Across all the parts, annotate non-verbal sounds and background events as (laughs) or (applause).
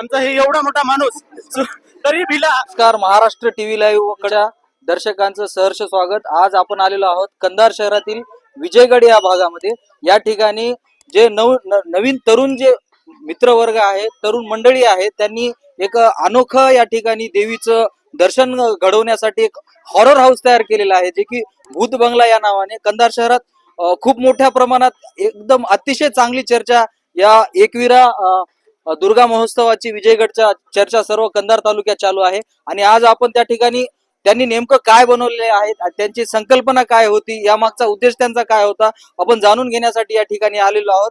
आमचा हे एवढा मोठा माणूस तरी भिला. नमस्कार महाराष्ट्र टीव्ही लाईव्हकडे दर्शकांचं सहर्ष स्वागत. आज आपण आलेलो आहोत कंधार शहरातील विजयगड या भागामध्ये. या ठिकाणी जे नव नवीन तरुण जे मित्रवर्ग आहे तरुण मंडळी आहेत त्यांनी एक अनोखं या ठिकाणी देवीचं दर्शन घडवण्यासाठी एक हॉरर हाऊस तयार केलेला आहे जे की भूत बंगला या नावाने. कंधार शहरात खूप मोठ्या प्रमाणात एकदम अतिशय चांगली चर्चा या एकविरा दुर्गा महोत्सवाची विजयगडच्या चर्चा सर्व कंधार तालुक्यात चालू आहे आणि आज आपण त्या ठिकाणी त्यांनी नेमकं काय बनवलेले आहेत त्यांची संकल्पना काय होती यामागचा उद्देश त्यांचा काय होता आपण जाणून घेण्यासाठी या ठिकाणी आलेलो आहोत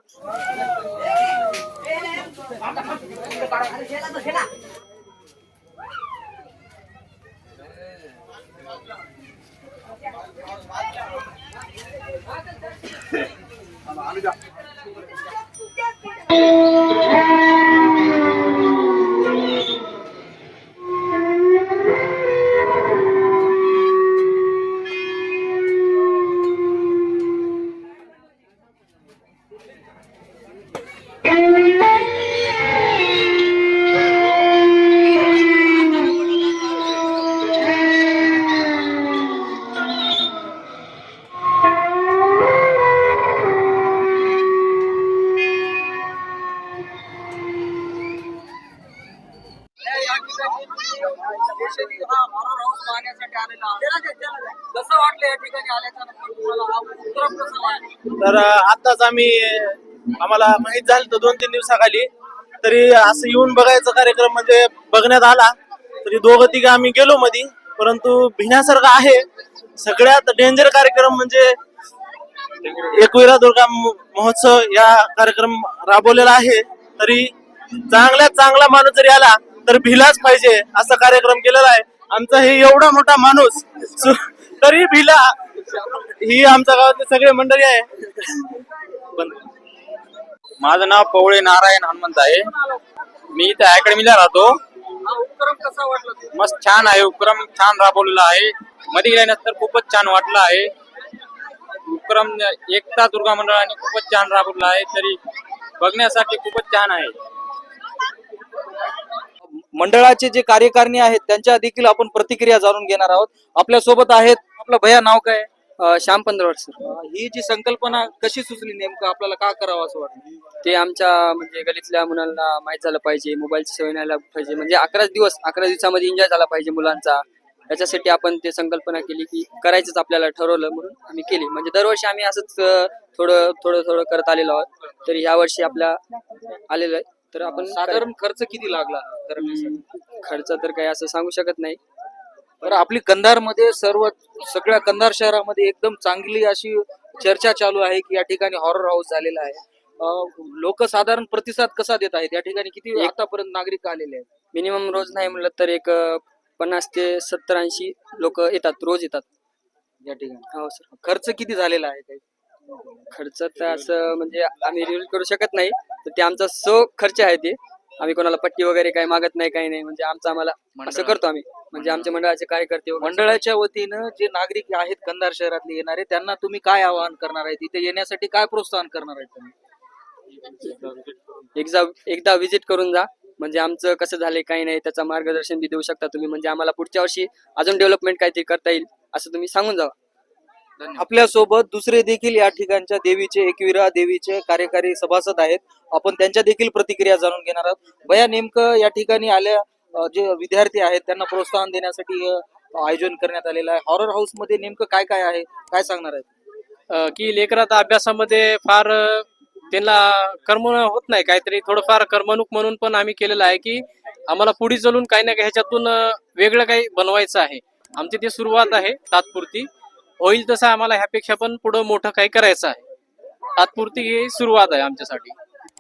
Thank (laughs) you. तर आताच आम्ही आम्हाला माहीत झालं तर दोन तीन दिवसाखाली. तरी असं येऊन बघायचा कार्यक्रम म्हणजे बघण्यात आला. तरी दोघं तिघं आम्ही गेलो मधी. परंतु भिण्यासारखं आहे. सगळ्यात डेंजर कार्यक्रम म्हणजे एकविरा दुर्गा महोत्सव या कार्यक्रम राबवलेला आहे. तरी चांगल्यात चांगला माणूस जरी आला तर भिलाच पाहिजे असा कार्यक्रम केलेला आहे. आमचा हे एवढा मोठा माणूस तरी भिला. ही आमच्या गावातली सगळे मंडळी आहे. माझं नाव पवळे नारायण हनुमंत आहे. मी इथे अकॅडमीला राहतो? मस्त छान आहे उपक्रम छान राबवलेला आहे. मध्ये गेल्यानंतर खूपच छान वाटलं आहे. उपक्रम एकता दुर्गा मंडळाने खूपच छान राबवला आहे. तरी बघण्यासाठी खूपच छान आहे. मंडळाचे जे कार्यकारिणी आहेत त्यांच्या देखील आपण प्रतिक्रिया जाणून घेणार आहोत. आपल्यासोबत आहेत आपलं भया नाव काय? श्याम पंधरवड सर ही जी संकल्पना कशी सुचली नेमकं? आपल्याला का करावं असं वाटतं ते आमच्या म्हणजे गलीतल्या मुलांना माहीत झालं पाहिजे मोबाईलची सवय नाही लागली पाहिजे. म्हणजे अकरा दिवस अकरा दिवसामध्ये एन्जॉय झाला पाहिजे मुलांचा. त्याच्यासाठी आपण ते संकल्पना केली की करायचंच आपल्याला ठरवलं म्हणून आम्ही केली. म्हणजे दरवर्षी आम्ही असंच थोडं थोडं थोडं करत आलेलो आहोत. तर ह्या वर्षी आपल्या आलेलं आहे. तर आपण साधारण खर्च किती लागला करण्यासाठी? खर्च तर काही असं सांगू शकत नाही. तर आपली कंधारमध्ये सर्व सगळ्या कंधार शहरामध्ये एकदम चांगली अशी चर्चा चालू आहे की या ठिकाणी हॉरर हाऊस झालेला आहे. लोक साधारण प्रतिसाद कसा देत आहेत? या ठिकाणी किती आतापर्यंत नागरिक आलेले आहेत? मिनिमम रोज नाही म्हणलं तर एक पन्नास ते सत्तर ऐंशी लोक येतात रोज येतात. या ठिकाणी. हो सर खर्च किती झालेला आहे? काही खर्च तर असं म्हणजे आम्ही रिव्ह्यू करू शकत नाही. तर ते आमचा सो खर्च आहे ते. आम्ही कोणाला पट्टी वगैरे काही मागत नाही काही नाही. म्हणजे आमचं आम्हाला असं करतो आम्ही. म्हणजे आमच्या मंडळाचे कार्यकर्ते वगैरे मंडळाच्या वतीनं जे नागरिक आहेत कंधार शहरातले येणारे त्यांना तुम्ही काय आवाहन करणार आहे? तिथे येण्यासाठी काय प्रोत्साहन करणार आहे तुम्ही? एकदा एकदा विजिट करून जा. म्हणजे आमचं कसं झालंय काही नाही त्याचं मार्गदर्शन बी देऊ शकता तुम्ही. म्हणजे आम्हाला पुढच्या वर्षी अजून डेव्हलपमेंट काहीतरी करता येईल असं तुम्ही सांगून जावा आपल्यासोबत दुसरे देखील या ठिकाणच्या देवीचे एकविरा देवीचे कार्यकारी सभासद आहेत. आपण त्यांच्या देखील प्रतिक्रिया जाणून घेणार आहोत. भया नेमकं या ठिकाणी आल्या जे विद्यार्थी आहेत त्यांना प्रोत्साहन देण्यासाठी आयोजन करण्यात आलेलं आहे. हॉरर हाऊसमध्ये नेमकं काय काय आहे? काय सांगणार आहेत? की लेकरात अभ्यासामध्ये फार त्यांना कर्म होत नाही. काहीतरी थोडंफार करमणूक म्हणून पण आम्ही केलेलं आहे की आम्हाला पुढे चलून काही ना काही ह्याच्यातून वेगळं काही बनवायचं आहे. आमची ती सुरुवात आहे तात्पुरती. होईल तसं आम्हाला ह्यापेक्षा पण पुढं मोठं काही करायचं आहे. तात्पुरती ही सुरुवात आहे आमच्यासाठी.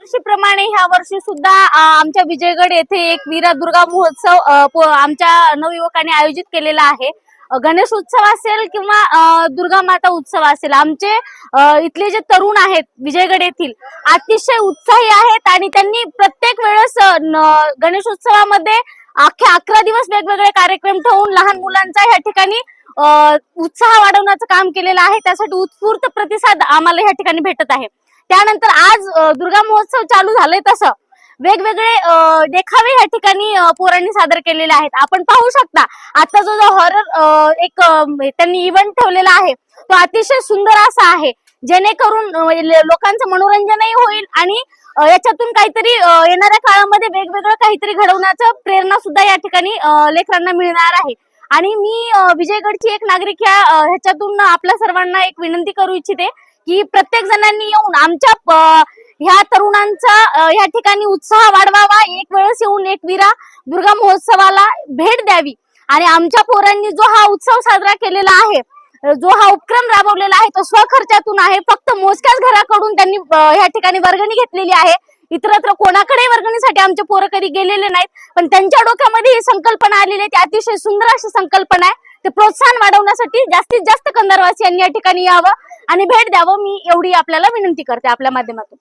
प्रमाणे ह्या वर्षी सुद्धा आमच्या विजयगड येथे एक वीरा दुर्गा महोत्सव प- आमच्या नवयुवकांनी आयोजित केलेला आहे. गणेश उत्सव असेल किंवा दुर्गा माता उत्सव असेल आमचे इथले जे तरुण आहेत विजयगड येथील अतिशय उत्साही आहेत आणि त्यांनी प्रत्येक वेळेस न- गणेश उत्सवामध्ये अख्खे अकरा दिवस वेगवेगळे कार्यक्रम ठेवून लहान मुलांचा ह्या ठिकाणी उत्साह वाढवण्याचं काम केलेलं आहे. त्यासाठी उत्स्फूर्त प्रतिसाद आम्हाला ह्या ठिकाणी भेटत आहे. त्यानंतर आज दुर्गा महोत्सव चालू झालंय तसं. वेगवेगळे देखावे या ठिकाणी पोरांनी सादर केलेले आहेत. आपण पाहू शकता आता जो जो हॉरर एक त्यांनी इव्हेंट ठेवलेला आहे तो अतिशय सुंदर असा आहे. जेणेकरून म्हणजे लोकांचं मनोरंजनही होईल आणि याच्यातून काहीतरी येणाऱ्या काळामध्ये वेगवेगळं काहीतरी घडवण्याचं प्रेरणा सुद्धा या ठिकाणी लेकरांना मिळणार आहे. आणि मी विजयगडची एक नागरिक या ह्याच्यातून आपल्या सर्वांना एक विनंती करू इच्छिते की प्रत्येक जणांनी येऊन आमच्या ह्या तरुणांचा ह्या ठिकाणी उत्साह वाढवावा. एक वेळेस येऊन एक विरा दुर्गा महोत्सवाला भेट द्यावी. आणि आमच्या पोरांनी जो हा उत्सव साजरा केलेला आहे जो हा उपक्रम राबवलेला आहे तो स्वखर्चातून आहे. फक्त मोजक्याच घराकडून त्यांनी ह्या ठिकाणी वर्गणी घेतलेली आहे. इतरत्र कोणाकडे वर्गणीसाठी आमचे पोरं कधी गेलेले नाहीत पण त्यांच्या डोक्यामध्ये ही संकल्पना आलेली आहे. ती अतिशय सुंदर अशी संकल्पना आहे. ते प्रोत्साहन वाढवण्यासाठी जास्तीत जास्त कंदारवासियांनी या ठिकाणी यावं आणि भेट द्यावं. मी एवढी आपल्याला विनंती करते आपल्या माध्यमातून.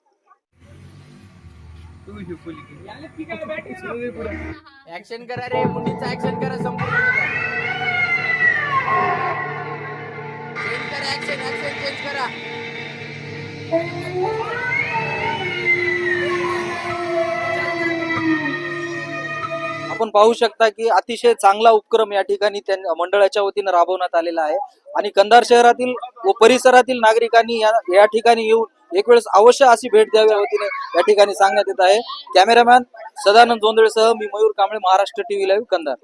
ऍक्शन करा रे ऍक्शन करा संपूर्ण करा ऍक्शन ऍक्शन चेंज करा. आपण पाहू शकता की अतिशय चांगला उपक्रम या ठिकाणी मंडळाच्या वतीनं राबवण्यात आलेला आहे. आणि कंधार शहरातील व परिसरातील नागरिकांनी या ठिकाणी येऊन एक वेळेस अवश्य अशी भेट द्यावी या वतीने या ठिकाणी सांगण्यात येत आहे. कॅमेरामॅन सदानंद जोंदळेसह मी मयूर कांबळे महाराष्ट्र टीव्ही लाईव्ह कंधार.